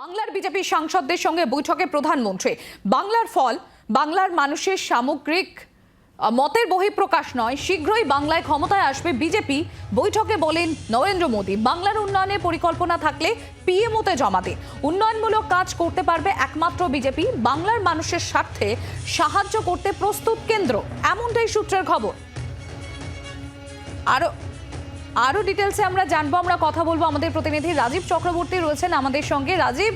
বাংলার বিজেপি সাংসদদের সঙ্গে বৈঠকে প্রধানমন্ত্রী। বাংলার ফল, বাংলার মানুষের সামগ্রিক মতের বহিঃপ্রকাশ নয়। শীঘ্রই বাংলায় ক্ষমতায় আসবে বিজেপি। বৈঠকে বলেন নরেন্দ্র মোদী, বাংলার উন্নয়নের পরিকল্পনা থাকলে পিএমওতে জমা দিন। উন্নয়নমূলক কাজ করতে পারবে একমাত্র বিজেপি। বাংলার মানুষের স্বার্থে সাহায্য করতে প্রস্তুত কেন্দ্র। এমনটাই সূত্রের খবর। আরও আরও ডিটেলসে আমরা জানব, আমরা কথা বলব আমাদের প্রতিনিধি রাজীব চক্রবর্তী রয়েছেন আমাদের সঙ্গে। রাজীব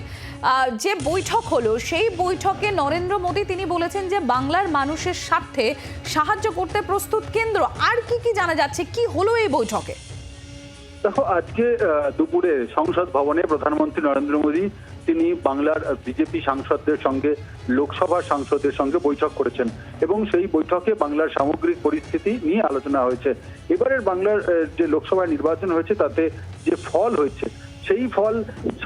যে বৈঠক হলো, সেই বৈঠকে নরেন্দ্র মোদী তিনি বলেছেন যে বাংলার মানুষের স্বার্থে সাহায্য করতে প্রস্তুত কেন্দ্র। আর কি কি জানা যাচ্ছে? কি হলো এই বৈঠকে? দেখো আজকে দুপুরে সংসদ ভবনে প্রধানমন্ত্রী নরেন্দ্র মোদী তিনি বাংলার বিজেপি সাংসদদের সঙ্গে, লোকসভার সাংসদদের সঙ্গে বৈঠক করেছেন এবং সেই বৈঠকে বাংলার সামগ্রিক পরিস্থিতি নিয়ে আলোচনা হয়েছে। এবারের বাংলার যে লোকসভা নির্বাচন হয়েছে তাতে যে ফল হয়েছে, সেই ফল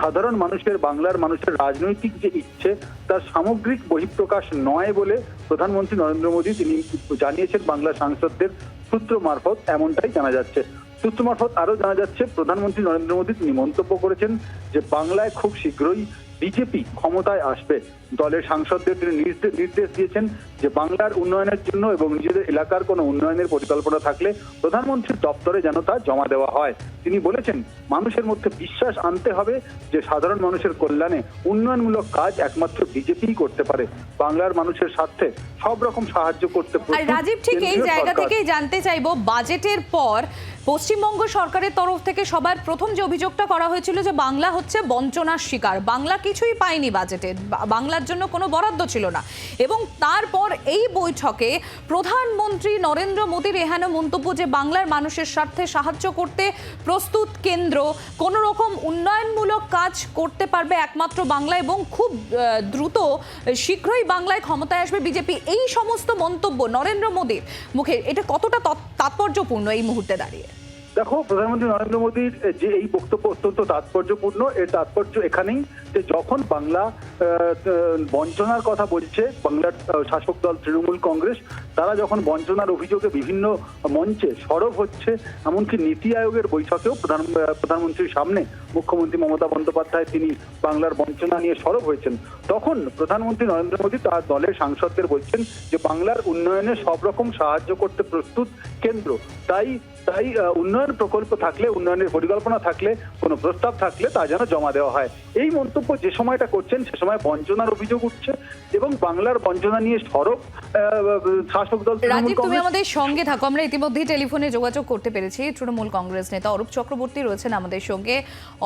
সাধারণ মানুষের, বাংলার মানুষের রাজনৈতিক যে ইচ্ছে, তার সামগ্রিক বহিঃপ্রকাশ নয় বলে প্রধানমন্ত্রী নরেন্দ্র মোদী তিনি জানিয়েছেন বাংলা সাংসদদের সূত্র মারফত, এমনটাই জানা যাচ্ছে। সূত্র মারফত আরও জানা যাচ্ছে, প্রধানমন্ত্রী নরেন্দ্র মোদী তিনি মন্তব্য করেছেন যে বাংলায় খুব শীঘ্রই বিজেপি ক্ষমতায় আসবে। দলের সাংসদদের তিনি নির্দেশ দিয়েছেন যে বাংলার উন্নয়নের জন্য এবং নিজেদের এলাকার কোনো উন্নয়নের পরিকল্পনা থাকলে প্রধানমন্ত্রীর দপ্তরে যেন তা জমা দেওয়া হয়। তিনি বলেছেন মানুষের মধ্যে বিশ্বাস আনতে হবে যে সাধারণ মানুষের কল্যাণে উন্নয়নমূলক কাজ একমাত্র বিজেপিই করতে পারে। বাংলার মানুষের স্বার্থে সব রকম সাহায্য করতে প্রস্তুত রাজীব ঠিক এই জায়গা থেকেই জানতে চাইব বাজেটের পর পশ্চিমবঙ্গ সরকারের তরফ থেকে সবার প্রথম যে অভিযোগটা করা হয়েছিল যে বাংলা হচ্ছে বঞ্চনার শিকার বাংলা কিছুই পায়নি বাজেটে বাংলার জন্য কোনো বরাদ্দ ছিল না। এবং তারপর এই বৈঠকে প্রধানমন্ত্রী নরেন্দ্র মোদীর এহেন মন্তব্য যে বাংলার মানুষের স্বার্থে সাহায্য করতে প্রস্তুত কেন্দ্র কোনো রকম উন্নয়নমূলক কাজ করতে পারবে একমাত্র বাংলা এবং খুব দ্রুত, শীঘ্রই বাংলায় ক্ষমতায় আসবে বিজেপি। এই সমস্ত মন্তব্য নরেন্দ্র মোদীর মুখে। এটা কতটা তাৎপর্যপূর্ণ এই মুহূর্তে দাঁড়িয়ে? দেখো, প্রধানমন্ত্রী নরেন্দ্র মোদীর যে এই বক্তব্য অত্যন্ত তাৎপর্যপূর্ণ, এর তাৎপর্য এখানেই যে যখন বাংলা বঞ্চনার কথা বলছে, বাংলার শাসক দল তৃণমূল কংগ্রেস, তারা যখন বঞ্চনার অভিযোগে বিভিন্ন মঞ্চে সরব হচ্ছে, এমনকি নীতি আয়োগের বৈঠকেও প্রধান প্রধানমন্ত্রীর সামনে মুখ্যমন্ত্রী মমতা বন্দ্যোপাধ্যায় তিনি বাংলার বঞ্চনা নিয়ে সরব হয়েছেন। তখন প্রধানমন্ত্রী নরেন্দ্র মোদী তার দলের সাংসদদের বলছেন যে, বাংলার উন্নয়নে সব রকম সাহায্য করতে প্রস্তুত কেন্দ্র। তাই তাই উন্নয়ন প্রকল্প থাকলে উন্নয়নের পরিকল্পনা থাকলে কোনো প্রস্তাব থাকলে তা যেন জমা দেওয়া হয়। এই মন্তব্য যে সময়টা করছেন সে সময় বঞ্চনার অভিযোগ উঠছে এবং বাংলার বঞ্চনা নিয়ে সরব শাসক দল রাজীব তুমি আমাদের সঙ্গে থাকো। আমরা ইতিমধ্যেই টেলিফোনে যোগাযোগ করতে পেরেছি। তৃণমূল কংগ্রেস নেতা অরূপ চক্রবর্তী রয়েছেন আমাদের সঙ্গে।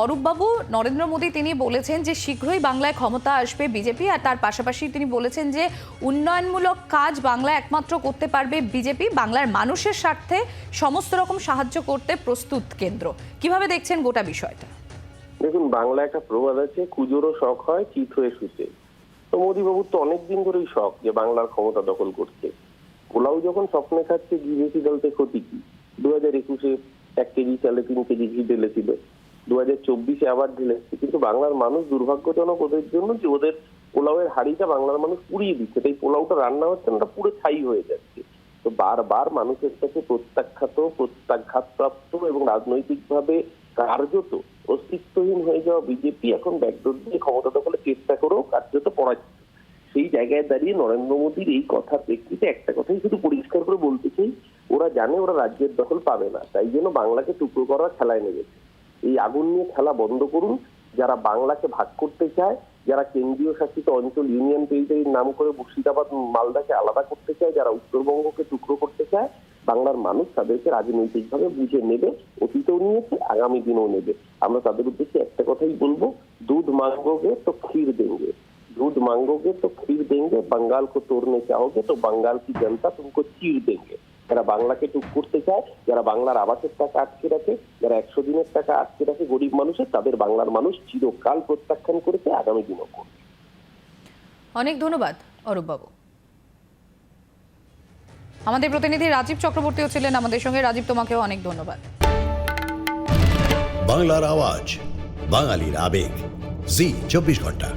অরূপ বাবু নরেন্দ্র মোদী তিনি বলেছেন যে শীঘ্রই বাংলায় ক্ষমতা আসবে বিজেপি আর তার পাশাপাশি তিনি বলেছেন যে উন্নয়নমূলক কাজ বাংলা একমাত্র করতে পারবে বিজেপি। বাংলার মানুষের স্বার্থে সমস্ত রকম সাহায্য করতে প্রস্তুত কেন্দ্র? কীভাবে দেখছেন গোটা বিষয়টা? দেখুন বাংলা একটা প্রবাদ আছে, কুজোরও শখ হয়, চিত হয়ে শুতে। তো মোদীবাবুর তো অনেকদিন ধরেই শখ যে বাংলার ক্ষমতা দখল করছে পোলাও যখন স্বপ্নে খাচ্ছে বিজেপি দলতে ক্ষতি কি? দু হাজার একুশে এক কেজি চালে তিন কেজি ঘি ঢেলেছিল। দু হাজার চব্বিশে আবার ঢেলেছে। কিন্তু বাংলার মানুষ দুর্ভাগ্যজনক ওদের জন্য যে ওদের পোলাওয়ের হাড়িটা বাংলার মানুষ পুড়িয়ে দিচ্ছে। তাই পোলাওটা রান্না হচ্ছে না পুরো ছাই হয়ে যাচ্ছে। বারবার মানুষের কাছে প্রত্যাখ্যাত, প্রত্যাঘাতপ্রাপ্ত এবং রাজনৈতিকভাবে কার্যত অস্তিত্বহীন হয়ে যাওয়া বিজেপি এখন ব্যাকডোর দিয়ে ক্ষমতা দখলের চেষ্টা করেও কার্যত পড়াচ্ছে সেই জায়গায় দাঁড়িয়ে নরেন্দ্র মোদীর এই কথার প্রেক্ষিতে একটা কথাই শুধু পরিষ্কার করে বলতে চাই, ওরা জানে ওরা রাজ্যের দখল পাবে না, তাই জন্য বাংলাকে টুকরো করার খেলায় নেমেছে। এই আগুন নিয়ে খেলা বন্ধ করুন, যারা বাংলাকে ভাগ করতে চায় যারা কেন্দ্রীয় শাসিত অঞ্চল ইউনিয়ন টেরিটারির নাম করে মুর্শিদাবাদ, মালদাকে আলাদা করতে চায়, যারা উত্তরবঙ্গকে টুকরো করতে চায়, বাংলার মানুষ তাদেরকে রাজনৈতিকভাবে বুঝে নেবে, অতীতেও নিয়েছে, আগামী দিনেও নেবে। আমরা তাদের উদ্দেশ্যে একটা কথাই বলব, দুধ মাঙ্গোগে তো ক্ষীর দেঙ্গে দুধ मांगोगे তো ক্ষীর देंगे বাঙ্গাল को तोड़ने চাওগে, তো বাঙ্গাল কি জনতা তুমি চির দেঙ্গে। যারা বাংলাকে টুক করতে চায় যারা বাংলার আবাসের টাকা আটকে রাখে যারা একশো দিনের টাকা আটকে রাখে গরিব মানুষের তাদের বাংলার মানুষ চিরকাল প্রত্যাখ্যান করেছে আগামী দিনও করবে। অনেক ধন্যবাদ অরূপ বাবু আমাদের প্রতিনিধি রাজীব চক্রবর্তীও ছিলেন আমাদের সঙ্গে। রাজীব তোমাকেও অনেক ধন্যবাদ। বাংলার আওয়াজ বাঙালির আবেগ জি চব্বিশ ঘণ্টা।